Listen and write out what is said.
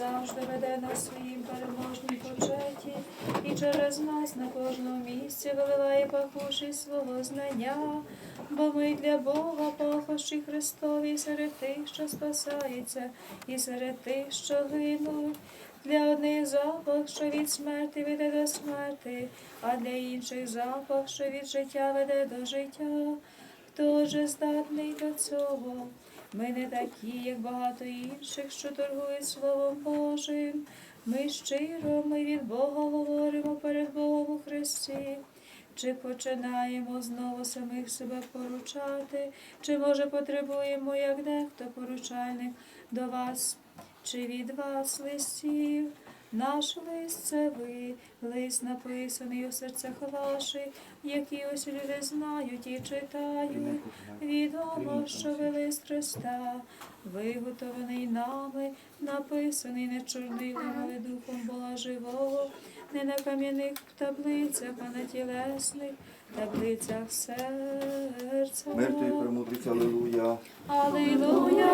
завжди веде нас своїм переможнім почеті, і через нас на кожному місці виливає пахуші свого знання, бо ми для Бога пахощі Христові серед тих, що спасаються, і серед тих, що гинуть. Для одних запах, що від смерти веде до смерти, а для інших запах, що від життя веде до життя. Хто же здатний до цього? Ми не такі, як багато інших, що торгують Словом Божим. Ми щиро, ми від Бога говоримо перед Богом у Христі. Чи починаємо знову самих себе поручати, чи може потребуємо, як дехто поручальник до вас, чи від вас листів? Наш лист це ви, лист написаний у серцях ваших, які ось люди знають і читають. Відомо, що ви лист Христа, виготовлений нами, написаний не чорнилом, але духом Бога живого, не на кам'яних таблицях, а на тілесних таблицях серця. Мертвий премудрість, алелуя. Аллилуйя, аллилуйя.